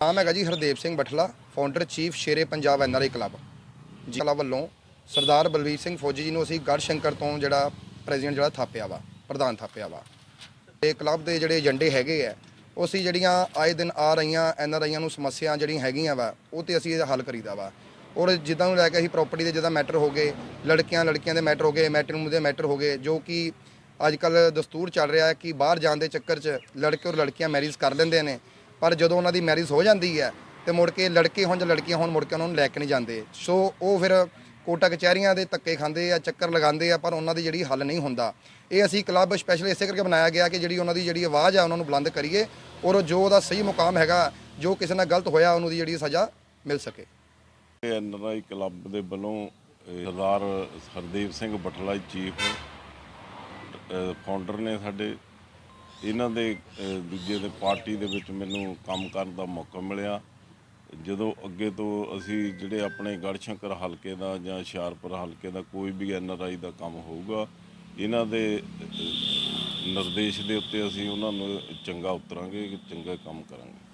ਨਾਮ ਹੈਗਾ ਜੀ Hardev Singh Bathla founder chief Shere Punjab NRI club ਜੀ ਕਲੱਬ ਵੱਲੋਂ ਸਰਦਾਰ ਬਲਵੀਰ ਸਿੰਘ ਫੌਜੀ ਜੀ ਨੂੰ ਅਸੀਂ ਗੜ੍ਹ ਸ਼ੰਕਰ ਤੋਂ ਜਿਹੜਾ ਪ੍ਰੈਜ਼ੀਡੈਂਟ ਜਿਹੜਾ ਥਾਪਿਆ ਵਾ, ਪ੍ਰਧਾਨ ਥਾਪਿਆ ਵਾ। ਤੇ ਕਲੱਬ ਦੇ ਜਿਹੜੇ ਏਜੰਡੇ ਹੈਗੇ ਆ, ਉਹ ਅਸੀਂ ਜਿਹੜੀਆਂ ਆਏ ਦਿਨ ਆ ਰਹੀਆਂ ਐਨਆਰਆਈਆਂ ਨੂੰ ਸਮੱਸਿਆ ਜਿਹੜੀਆਂ ਹੈਗੀਆਂ ਵਾ, ਉਹ ਤੇ ਅਸੀਂ ਇਹਦਾ ਹੱਲ ਕਰੀਦਾ ਵਾ। ਔਰ ਜਿੱਦਾਂ ਨੂੰ ਲੈ ਕੇ ਅਸੀਂ ਪ੍ਰਾਪਰਟੀ ਦੇ ਜਿੱਦਾਂ ਮੈਟਰ ਹੋ ਗਏ, ਲੜਕੀਆਂ ਲੜਕੀਆਂ ਦੇ ਮੈਟਰ ਹੋ ਗਏ ਮੈਟਰ ਦੇ ਮੈਟਰ ਹੋ ਗਏ, ਜੋ ਕਿ ਅੱਜ ਕੱਲ ਦਸਤੂਰ ਚੱਲ ਰਿਹਾ ਹੈ ਕਿ ਬਾਹਰ ਜਾਣ ਦੇ ਚੱਕਰ 'ਚ ਲੜਕੇ ਔਰ ਲੜਕੀਆਂ ਮੈਰਿਜ ਕਰ ਲੈਂਦੇ ਨੇ। ਪਰ ਜਦੋਂ ਉਹਨਾਂ ਦੀ ਮੈਰਿਜ ਹੋ ਜਾਂਦੀ ਹੈ ਤੇ ਮੁੜ ਕੇ ਲੜਕੇ ਹੋਣ ਜਾਂ ਲੜਕੀਆਂ ਹੋਣ ਮੁੜ ਕੇ ਉਹਨਾਂ ਨੂੰ ਲੈ ਕੇ ਨਹੀਂ ਜਾਂਦੇ। ਸੋ ਉਹ ਫਿਰ ਕੋਟਾ ਕਚਹਿਰੀਆਂ ਦੇ ਧੱਕੇ ਖਾਂਦੇ ਆ, ਚੱਕਰ ਲਗਾਉਂਦੇ ਆ, ਪਰ ਉਹਨਾਂ ਦੀ ਜਿਹੜੀ ਹੱਲ ਨਹੀਂ ਹੁੰਦਾ। ਇਹ ਅਸੀਂ ਕਲੱਬ ਸਪੈਸ਼ਲ ਇਸੇ ਕਰਕੇ ਬਣਾਇਆ ਗਿਆ ਕਿ ਜਿਹੜੀ ਉਹਨਾਂ ਦੀ ਜਿਹੜੀ ਆਵਾਜ਼ ਆ, ਉਹਨਾਂ ਨੂੰ ਬੁਲੰਦ ਕਰੀਏ ਔਰ ਜੋ ਉਹਦਾ ਸਹੀ ਮੁਕਾਮ ਹੈਗਾ, ਜੋ ਕਿਸੇ ਨਾਲ ਗਲਤ ਹੋਇਆ, ਉਹਨੂੰ ਦੀ ਜਿਹੜੀ ਸਜ਼ਾ ਮਿਲ ਸਕੇ। ਐਨਆਰਆਈ ਕਲੱਬ ਦੇ ਵੱਲੋਂ ਸਰਦਾਰ ਹਰਦੇਵ ਸਿੰਘ ਬਟਲਾ ਚੀਫ ਫਾਊਂਡਰ ਨੇ ਸਾਡੇ ਇਹਨਾਂ ਦੇ ਦੂਜੇ ਦੇ ਪਾਰਟੀ ਦੇ ਵਿੱਚ ਮੈਨੂੰ ਕੰਮ ਕਰਨ ਦਾ ਮੌਕਾ ਮਿਲਿਆ। ਜਦੋਂ ਅੱਗੇ ਤੋਂ ਅਸੀਂ ਜਿਹੜੇ ਆਪਣੇ ਗੜਸ਼ੰਕਰ ਹਲਕੇ ਦਾ ਜਾਂ ਹੁਸ਼ਿਆਰਪੁਰ ਹਲਕੇ ਦਾ ਕੋਈ ਵੀ ਐਨਆਰਆਈ ਦਾ ਕੰਮ ਹੋਊਗਾ, ਇਹਨਾਂ ਦੇ ਨਿਰਦੇਸ਼ ਦੇ ਉੱਤੇ ਅਸੀਂ ਉਹਨਾਂ ਨੂੰ ਚੰਗਾ ਉਤਰਾਂਗੇ, ਚੰਗਾ ਕੰਮ ਕਰਾਂਗੇ।